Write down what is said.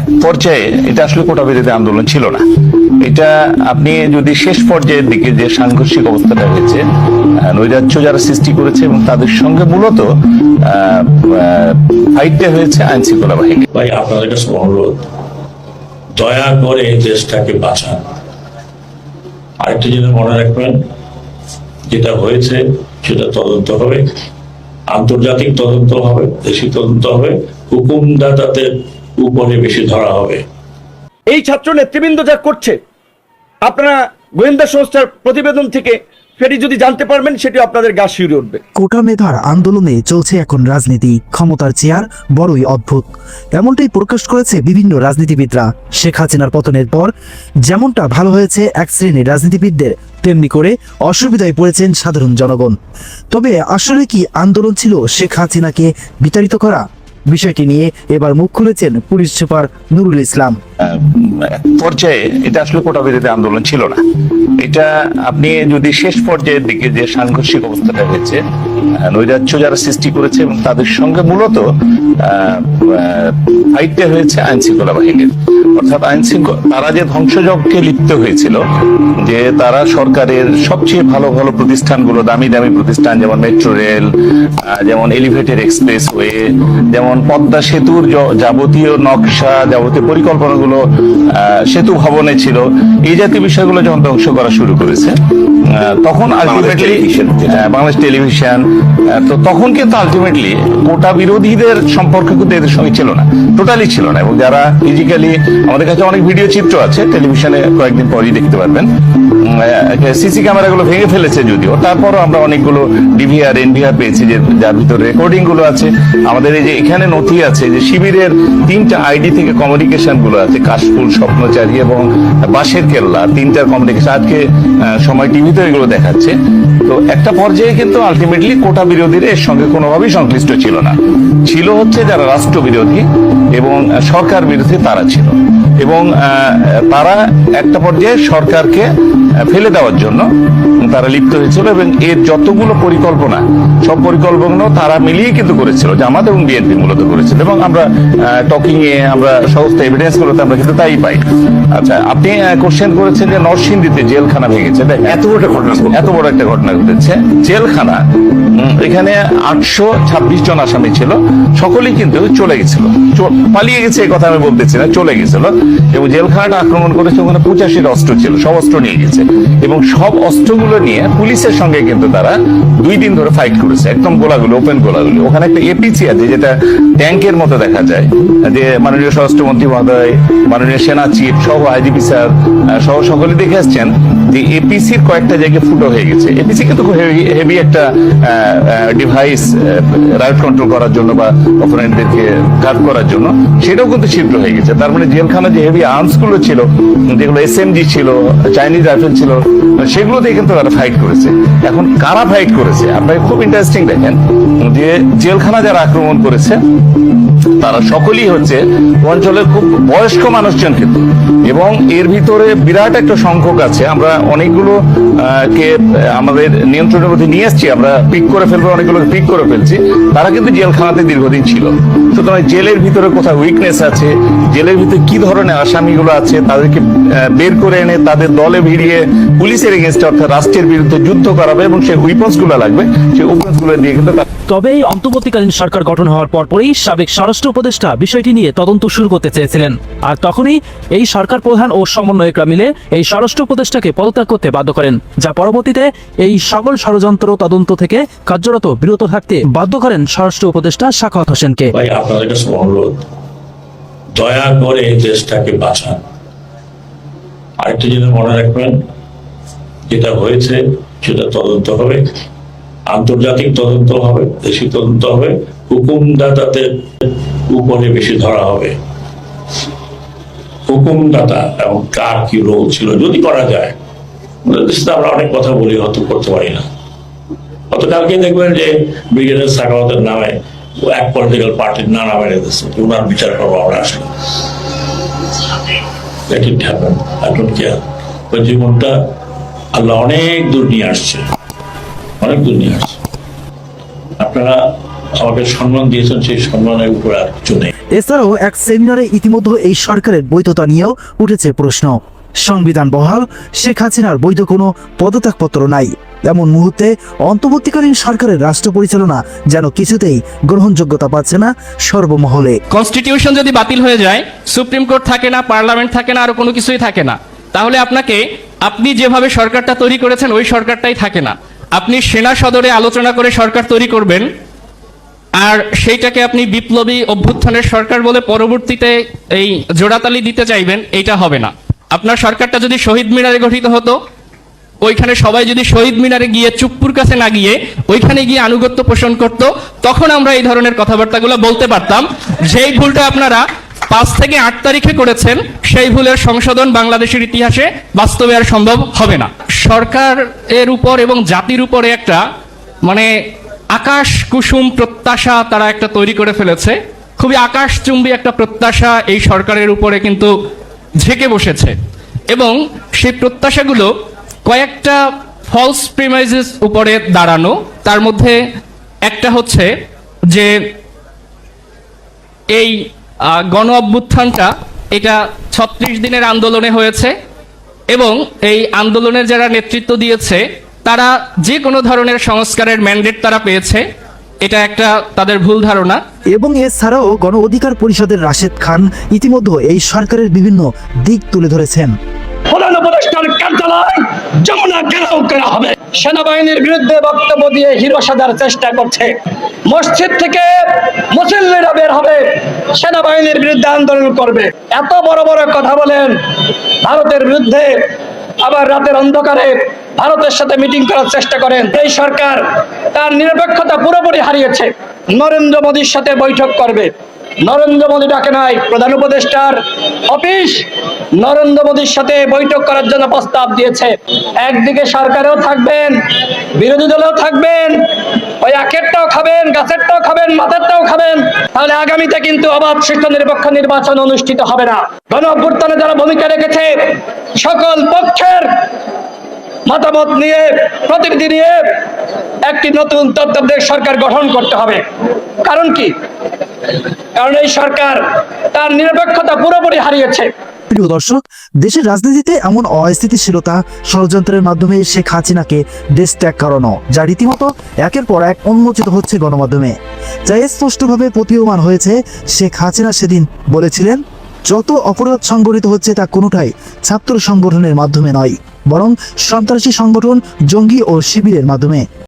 এক পর্যায়ে এটা আসলে কোটা বিরোধী আন্দোলন ছিল না। এটা আপনি যদি শেষ পর্যায়ের দিকে যে সাংঘর্ষিক অবস্থাটা হয়েছে নৈরাজ্য যারা সৃষ্টি করেছে এবং তাদের সঙ্গে মূলত ফাইটটা হয়েছে আইন শৃঙ্খলা বাহিনী ভাই, আপনাদের কাছে অনুরোধ? দয়া করে এই দেশটাকে বাঁচান। আরেকটা জিনিস মনে রাখবেন, যেটা হয়েছে সেটা তদন্ত হবে, আন্তর্জাতিক তদন্ত হবে, দেশি তদন্ত হবে, হুকুমদাতাদের উপরে বেশি ধরা হবে। এই ছাত্র নেতৃবৃন্দ যা করছে আপনারা গোয়েন্দা সংস্থার প্রতিবেদন থেকে সেটি যদি জানতে পারবেন সেটি আপনাদের গা শিউরে উঠবে। কোটা মেধার আন্দোলনে চলছে এখন রাজনীতি ক্ষমতার চেয়ার বড়ই অদ্ভুত। এমনটাই প্রকাশ করেছে বিভিন্ন রাজনীতিবিদরা। শেখ হাসিনার পতনের পর যেমনটা ভালো হয়েছে এক শ্রেণির রাজনীতিবিদদের তেমনি করে অসুবিধায় পড়েছেন সাধারণ জনগণ। তবে আসলে কি আন্দোলন ছিল শেখ হাসিনাকে বিতাড়িত করা? বিষয়টি নিয়ে এবার মুখ খুলেছেন পুলিশ সুপার নুরুল ইসলাম। পর্যায়ে এটা আসলে কোটা বিরোধী আন্দোলন ছিল না। এটা আপনি যদি শেষ পর্যায়ের দিকে যে সাংঘর্ষিক অবস্থাটা হয়েছে নৈরাজ্য যারা সৃষ্টি করেছে এবং তাদের সঙ্গে মূলত ফাইটটা হয়েছে আইন শৃঙ্খলা বাহিনীর। অর্থাৎ আইন তারা যে ধ্বংসযজ্ঞে লিপ্ত হয়েছিল, যে তারা সরকারের সবচেয়ে ভালো ভালো প্রতিষ্ঠানগুলো, দামি দামি প্রতিষ্ঠান যেমন মেট্রো রেল যেমন এলিভেটেড এক্সপ্রেস ওয়ে যেমন পদ্মা সেতুর যাবতীয় নকশা যাবতীয় পরিকল্পনাগুলো সেতু ভবনে ছিল। এই জাতীয় বিষয়গুলো যখন ধ্বংস করা শুরু করেছে তখন আলটিমেটলি বাংলাদেশ টেলিভিশন তো তখন কিন্তু আলটিমেটলি কোটা বিরোধীদের সম্পর্ক কিন্তু এদের সঙ্গে ছিল না টোটালি ছিল না। এবং যারা ফিজিক্যালি আমাদের কাছে অনেক ভিডিও চিত্র আছে টেলিভিশনে কয়েকদিন পরই দেখতে পারবেন। সিসি ক্যামেরাগুলো ভেঙে ফেলেছে যদিও। তারপরও আমরা অনেকগুলো ডিভিআর এনভিআর পেয়েছি যে যার ভিতরে রেকর্ডিংগুলো আছে। আমাদের এই যে এখানে নথি আছে যে শিবিরের তিনটা আইডি থেকে কমিউনিকেশনগুলো আছে, কাশফুল, স্বপ্নচারী এবং বাঁশের কেল্লা, তিনটার কমিউনিকেশন আজকে সময় টিভিতে এগুলো দেখাচ্ছে। তো একটা পর্যায়ে কিন্তু আলটিমেটলি কোটা বিরোধীরা এর সঙ্গে কোনোভাবেই সংশ্লিষ্ট ছিল না। ছিল হচ্ছে যারা রাষ্ট্র বিরোধী এবং সরকার বিরোধী তারা ছিল। এবং তারা একটা পর্যায়ে সরকারকে ফেলে দেওয়ার জন্য তারা লিপ্ত হয়েছিল এবং এর যতগুলো পরিকল্পনা সব পরিকল্পনা তারা মিলিয়ে কিন্তু করেছিল জামাত এবং বিএনপি মূলত করেছিল এবং আমরা টকিং এ আমরা সমস্ত এভিডেন্স গুলোতে আমরা কিন্তু তাই পাই। আচ্ছা আপনি কোশ্চেন করেছেন যে নরসিংদীতে জেলখানা ভেঙেছে এত বড় ঘটনা এত বড় একটা ঘটনা ঘটেছে। জেলখানা এখানে আটশো ছাব্বিশ জন আসামি ছিল সকলেই কিন্তু চলে গেছিল। পালিয়ে গেছে এই কথা আমি বলতেছি না চলে গেছিল। এবং জেলখানাটা আক্রমণ করেছে, ওখানে পঁচাশির অস্ত্র ছিল, সব অস্ত্র নিয়ে গেছে। এবং সব অস্ত্রগুলো নিয়ে পুলিশের সঙ্গে কিন্তু তারা দুই দিন ধরে ফাইট করেছে, একদম গোলাগুলো ওপেন গোলাগুলি। ওখানে একটা এপিসি আছে, যেটা ট্যাঙ্কের মতো দেখা যায়। যে মাননীয় স্বরাষ্ট্রমন্ত্রী মহোদয় মাননীয় সেনা চিফ সহ আইজিপি স্যার সহ সকলে দেখে আসছেন যে এপিসির কয়েকটা জায়গায় ফুটো হয়ে গেছে। এপিসি কিন্তু হেভি একটা ডিভাইস রাইট কন্ট্রোল করার জন্য বা অপোনেন্টদেরকে গার্ড করার জন্য। সেটাও কিন্তু ছিদ্র হয়ে গেছে। তার মানে জেলখানা যে হেভি আর্মসগুলো ছিল, যেগুলো এসএমজি ছিল চাইনিজ রাইফেল ছিল, সেগুলো দিয়ে কিন্তু তারা ফাইট করেছে। এখন কারা ফাইট করেছে? আপনাকে খুব ইন্টারেস্টিং দেখেন যে জেলখানা যারা আক্রমণ করেছে, তারা সকলেই হচ্ছে অঞ্চলের খুব বয়স্ক মানুষজন কিন্তু। এবং এর ভিতরে বিরাট একটা সংখ্যক আছে। আমরা অনেকগুলো কে, আমাদের নিয়ন্ত্রণের মধ্যে নিয়ে এসেছি। আমরা পিক করে ফেলব অনেকগুলো পিক করে ফেলছি। তারা কিন্তু জেলখানাতে দীর্ঘদিন ছিল। সুতরাং জেলের ভিতরে কোথায় উইকনেস আছে, জেলের ভিতরে কি ধরনের আসামিগুলো আছে তাদেরকে বের করে এনে তাদের দলে ভিড়িয়ে পুলিশের এগেনস্টে অর্থাৎ রাষ্ট্রের বিরুদ্ধে যুদ্ধ করাবে এবং সেই উইপন্স লাগবে সেই উইপন্সগুলো দিয়ে কিন্তু তবে এই অন্তর্বর্তীকালীন সরকার গঠন হওয়ার পরপরই সাবেক স্বরাষ্ট্র উপদেষ্টা বিষয়টি নিয়ে তদন্ত শুরু করতে চেয়েছিলেন। আর তখনই এই সরকার প্রধান ও সমন্বয়করা মিলে এই স্বরাষ্ট্র উপদেষ্টাকে পদত্যাগ করতে বাধ্য করেন, যা পরবর্তীতে এই সকল ষড়যন্ত্র তদন্ত থেকে কার্যরত বিরত থাকতে বাধ্য করেন স্বরাষ্ট্র উপদেষ্টা শাখাওয়াত হোসেনকে। দয়া করে এই দেশটাকে বাঁচান। আরেকটা জিনিস মনে রাখবেন, যেটা হয়েছে সেটা তদন্ত হবে। আন্তর্জাতিক তদন্ত হবে, দেশি তদন্ত হবে, হুকুমদাতাদের উপরে বেশি ধরা হবে হুকুমদাতা এবং কার কি রোল ছিল, যদি করা যায় আমরা অনেক কথা বলি, হয়তো করতে পারি না গতকালকে দেখবেন যে ব্রিগেডের সাকাওয়াতের নামে এক পলিটিক্যাল পার্টির নাম নামে রেখেছে ওনার বিচার করব আমরা আসলে happen. I don't care. জীবনটা আল্লাহ অনেক দূর নিয়ে আসছে অনেক দূর নিয়ে আসছে আপনারা আমাকে সম্মান দিয়েছেন সেই সম্মানের উপর আর কিছু নেই। এছাড়াও এক সেমিনারে ইতিমধ্যে এই সরকারের বৈধতা নিয়েও উঠেছে প্রশ্ন। সংবিধান বহাল শেখ হাসিনার বৈধ কোনো পদত্যাগপত্র নাই। এমন মুহূর্তে অন্তর্বর্তীকালীন সরকারের রাষ্ট্র পরিচালনা যেন কিছুতেই গ্রহণযোগ্যতা পাচ্ছে না সর্বমহলে। কনস্টিটিউশন যদি বাতিল হয়ে যায় সুপ্রিম কোর্ট থাকে না পার্লামেন্ট থাকে না আরও কোনো কিছুই থাকে না। তাহলে আপনাকে আপনি যেভাবে সরকারটা তৈরি করেছেন ওই সরকারটাই থাকে না। আপনি সেনা সদরে আলোচনা করে সরকার তৈরি করবেন, আর সেইটাকে আপনি বিপ্লবী অভ্যুত্থানের সরকার বলে পরবর্তীতে এই জোড়াতালি দিতে চাইবেন, এইটা হবে না। আপনার সরকারটা যদি শহীদ মিনারে গঠিত হতো, ওইখানে সবাই যদি শহীদ মিনারে গিয়ে চুপ্পুর কাছে না গিয়ে ওইখানে গিয়ে আনুগত্য পোষণ করত, তখন আমরা এই ধরনের কথাবার্তাগুলো বলতে পারতাম। যেই ভুলটা আপনারা পাঁচ থেকে আট তারিখে করেছেন, সেই ভুলের সংশোধন বাংলাদেশের ইতিহাসে বাস্তবে আর সম্ভব হবে না। সরকার এর উপর এবং জাতির উপরে একটা মানে আকাশ কুসুম প্রত্যাশা তারা একটা তৈরি করে ফেলেছে। খুবই আকাশচুম্বী একটা প্রত্যাশা এই সরকারের উপরে কিন্তু ঝেঁকে বসেছে। এবং সেই প্রত্যাশাগুলো কয়েকটা ফলস প্রিমাইজেস উপরে দাঁড়ানো। তার মধ্যে একটা হচ্ছে যে এই গণ অভ্যুত্থানটা এটা ছত্রিশ দিনের আন্দোলনে হয়েছে এবং এই আন্দোলনের যারা নেতৃত্ব দিয়েছে তারা যে কোনো ধরনের সংস্কারের ম্যান্ডেট তারা পেয়েছে এটা একটা তাদের ভুল ধারণা। এবং এছাড়াও গণ অধিকার পরিষদের রাশেদ খান ইতিমধ্যে এই সরকারের বিভিন্ন দিক তুলে ধরেছেন। প্রধান উপদেষ্টার কার্যালয় যমুনা ঘেরাও করা হবে। সেনাবাহিনীর বিরুদ্ধে বক্তব্য দিয়ে হিরো সাজার চেষ্টা করছে। মসজিদ থেকে মুসল্লিরা বের হবে, সেনাবাহিনীর বিরুদ্ধে আন্দোলন করবে। এত বড় বড় কথা বলেন, ভারতের বিরুদ্ধে আবার রাতের অন্ধকারে ভারতের সাথে মিটিং করার চেষ্টা করেন। এই সরকার তার নিরপেক্ষতা পুরোপুরি হারিয়েছে। নরেন্দ্র মোদীর সাথে বৈঠক করবে। নরেন্দ্র মোদী ডাকে নাই, প্রধান উপদেষ্টার অফিস নরেন্দ্র মোদীর সাথে বৈঠক করার জন্য প্রস্তাব দিয়েছে। একদিকে সরকারেও থাকবেন, বিরোধী দলেও থাকবেন, ওই আখেরটাও খাবেন, গাছেরটাও খাবেন, মাথারটাও খাবেন, তাহলে আগামীতে কিন্তু অবাধ সুষ্ঠু নিরপেক্ষ নির্বাচন অনুষ্ঠিত হবে না। গণ অভ্যুত্থানে যারা ভূমিকা রেখেছে, সকল পক্ষের মতামত নিয়ে, প্রতিনিধি নিয়ে একটি নতুন তত্ত্বাবধায়ক সরকার গঠন করতে হবে। কারণ কি? কারণ এই সরকার তার নিরপেক্ষতা পুরোপুরি হারিয়েছে। প্রিয় দর্শক, দেশের রাজনীতিতে এমন অস্থিতিশীলতা ষড়যন্ত্রের মাধ্যমে শেখ হাসিনাকে দেশ ত্যাগ করানো, যা রীতিমতো একের পর এক উন্মোচিত হচ্ছে গণমাধ্যমে। যা স্পষ্টভাবে প্রতীয়মান হয়েছে, শেখ হাসিনা সেদিন বলেছিলেন, যত অপরাধ সংগঠিত হচ্ছে তা কোনোটাই ছাত্র সংগঠনের মাধ্যমে নয়, বরং সন্ত্রাসী সংগঠন, জঙ্গি ও শিবিরের মাধ্যমে।